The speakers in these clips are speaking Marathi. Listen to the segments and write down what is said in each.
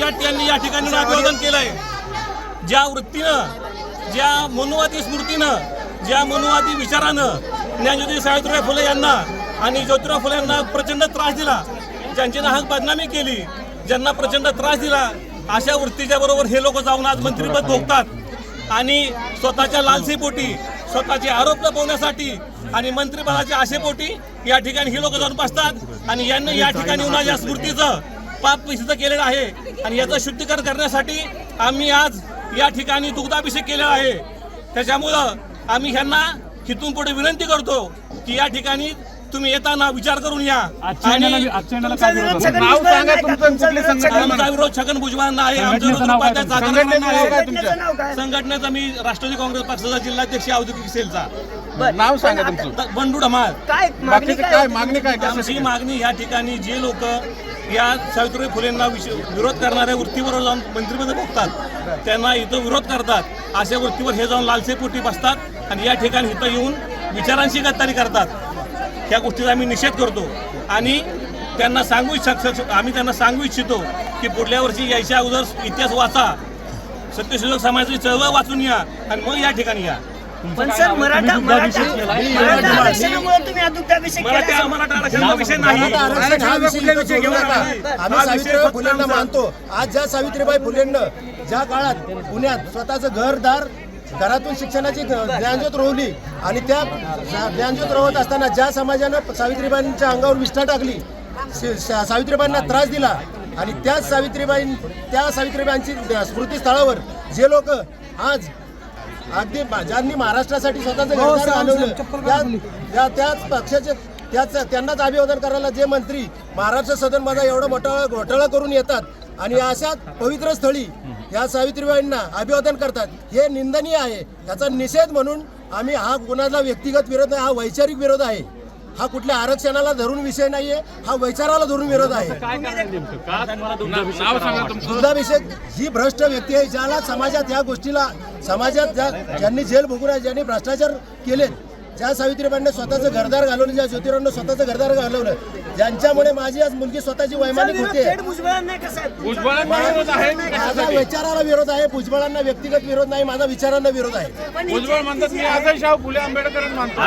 यांनी या ठिकाणी अभिवादन केलंय. ज्या वृत्तीनं ज्या मनुवादी स्मृतीनं ज्या मनुवादी विचारानं ज्ञानज्योती सावित्रीबाई फुले यांना आणि ज्योतिराव फुले यांना प्रचंड त्रास दिला ज्यांची नाहक बदनामी केली ज्यांना प्रचंड त्रास दिला अशा वृत्तीच्या बरोबर हे लोक जाऊन आज मंत्रिपद भोगतात. आणि स्वतःच्या लालसीपोटी स्वतःचे आरोप लपवण्यासाठी आणि मंत्रिपदाच्या आशेपोटी या ठिकाणी ही लोक जाऊन बसतात. आणि यांनी या ठिकाणी येऊन या स्मृतीचं पाप सिद्ध केलेलं आहे. आणि याचं शुद्धीकरण करण्यासाठी आम्ही आज या ठिकाणी दुग्धाभिषेक केलेला आहे. त्याच्यामुळं आम्ही ह्यांना इथून पुढे विनंती करतो की या ठिकाणी तुम्ही येताना विचार करून या. विरोध आमचा छगन भुजबळांना आहे. आमचा संघटनेचं मी राष्ट्रवादी काँग्रेस पक्षाचा जिल्हाध्यक्ष औद्योगिक सेलचा. नाव सांगा तुमचं. बंडू धमाल काय मागणी काय? आमची? मागणी या ठिकाणी जे लोक या सावित्रीबाई फुलेंना विश- विरोध करणाऱ्या वृत्तीवर जाऊन मंत्रिपद बघतात त्यांना इथं विरोध करतात. अशा वृत्तीवर हे जाऊन लालसेपोटी बसतात आणि या ठिकाणी इथं येऊन विचारांशी गद्दारी करतात. ह्या गोष्टीचा आम्ही निषेध करतो. आणि त्यांना सांगू इच्छा आम्ही त्यांना सांगू इच्छितो की पुढल्या वर्षी यायच्या अगोदर इतिहास वाचा. सत्यशोधक समाजाची चळवळ वाचून या आणि मग या ठिकाणी या. पण सर मराठा मराठा आरक्षणामुळे तुम्ही हा केला विषय नाही. मराठा आरक्षण हा विषय इथं नका. आम्ही सावित्रीबाई फुलेंना मानतो. आज ज्या सावित्रीबाई फुलेंना ज्या काळात पुण्यात स्वतःचं घरदार घरातून शिक्षणाची ज्ञानज्योत रोवली आणि त्या ज्ञानज्योत रोवत असताना ज्या समाजानं सावित्रीबाईंच्या अंगावर विष्ठा टाकली स- सा- सावित्रीबाईंना त्रास दिला आणि त्याच सावित्रीबाई त्या सावित्रीबाईंची स्मृतीस्थळावर जे लोक आज अगदी बा- ज्यांनी महाराष्ट्रासाठी स्वतःचं घरदार घालवलं त्या- त्या त्याच पक्षाचे त्याच त्यांनाच अभिवादन करायला जे मंत्री महाराष्ट्र सदनमध्ये एवढा मोठा घोटाळा करून येतात आणि अशा पवित्र स्थळी या सावित्रीबाईंना अभिवादन करतात हे निंदनीय आहे. याचा निषेध म्हणून आम्ही हा कुणाला व्यक्तिगत विरोध नाही हा वैचारिक विरोध आहे. हा कुठल्या आरक्षणाला धरून विषय नाहीये हा वैचाराला धरून विरोध आहे. काय कारण नेमकं? का तुम्हाला दुग्धाभिषेक नाव करावा सांगा वाटतं? तुमचं. दुग्धाभिषेक ही भ्रष्ट व्यक्ती आहे ज्याला समाजात या गोष्टीला समाजात ज्या ज्यांनी जेल भोगून आहे ज्यांनी भ्रष्टाचार केले ज्या सावित्रीबाईंनी स्वतःचं घरदार घालवलं ज्या ज्योतिरावनं स्वतःचं घरदार घालवलं ज्यांच्यामुळे माझी आज मुलगी स्वतःची वैमानिक होते. माझा विचाराला विरोध आहे भुजबळांना व्यक्तिगत विरोध नाही माझा विचारांना विरोध आहे. पण भुजबळ म्हणतात मी आजही शाहू फुले आंबेडकर मानतो.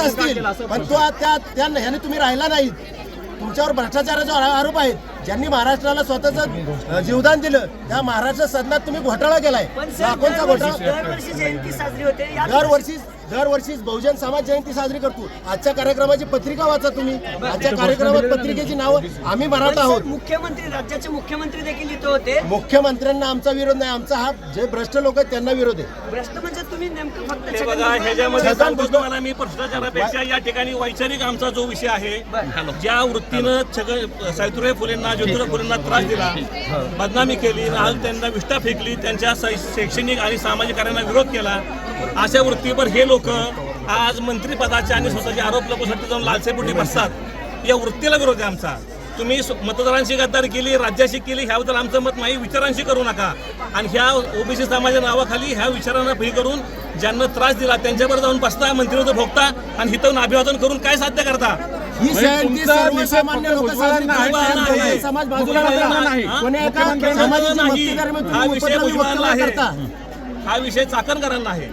असतील पण तो आज त्या ह्याने तुम्ही राहिला नाहीत. तुमच्यावर भ्रष्टाचाराचा आरोप आहेत. ज्यांनी महाराष्ट्राला स्वतःचं जीवदान दिलं त्या महाराष्ट्र सदनात तुम्ही घोटाळा केलाय. लाखोंचा घोटाळा दरवर्षी जयंती साजरी होते. या- दरवर्षी दरवर्षी बहुजन समाज जयंती साजरी करतो. आजच्या कार्यक्रमाची पत्रिका वाचा तुम्ही. आजच्या कार्यक्रमात पत्रिकेची नावं आम्ही मराठा आहोत. मुख्यमंत्री राज्याचे मुख्यमंत्री देखील इथं होते. मुख्यमंत्र्यांना आमचा विरोध नाही. आमचा हा जे भ्रष्ट लोक आहेत त्यांना विरोध आहे. भ्रष्ट म्हणजे तुम्ही नेमकं फक्त हे छगन बघा भुजबळ- ह्याच्यामध्ये छगन सांगतो भुजबळ- तुम्हाला मी भ्रष्टाचारापेक्षा या ठिकाणी वैचारिक आमचा जो विषय आहे ज्या वृत्तीनं छगन सावित्रीबाई फुलेंना ज्योतिराव फुलेंना त्रास दिला बदनामी केली आज त्यांना विष्ठा फेकली त्यांच्या शैक्षणिक आणि सामाजिक कार्यांना विरोध केला. अशा वृत्तीवर हे लोक आज मंत्रिपदाचे आणि स्वतःचे आरोप लपवण्यासाठी जाऊन लालसेपोटी बसतात. या वृत्तीला विरोध आहे आमचा. तुम्ही मतदारांशी गद्दारी केली राज्याशी केली ह्याबद्दल आमचं मत नाही विचारांशी करू नका. आणि ह्या ओबीसी समाजाच्या नावाखाली ह्या विचारांना फी करून ज्यांना त्रास दिला त्यांच्यावर जाऊन बसता मंत्रिपद भोगता आणि हिथं अभिवादन करून काय साध्य करता? ही जयंती तुमचा सर्वसामान्य. आहे. समाज बाजूला. नाही. हा? कोणी एका मुख्यमंत्र्यांना समाजाची नाही. भक्ती धर्म हा तुम्ही विषय उपद्रवी वक्तव्य आहे करता हा विषय चाकणकरांना आहे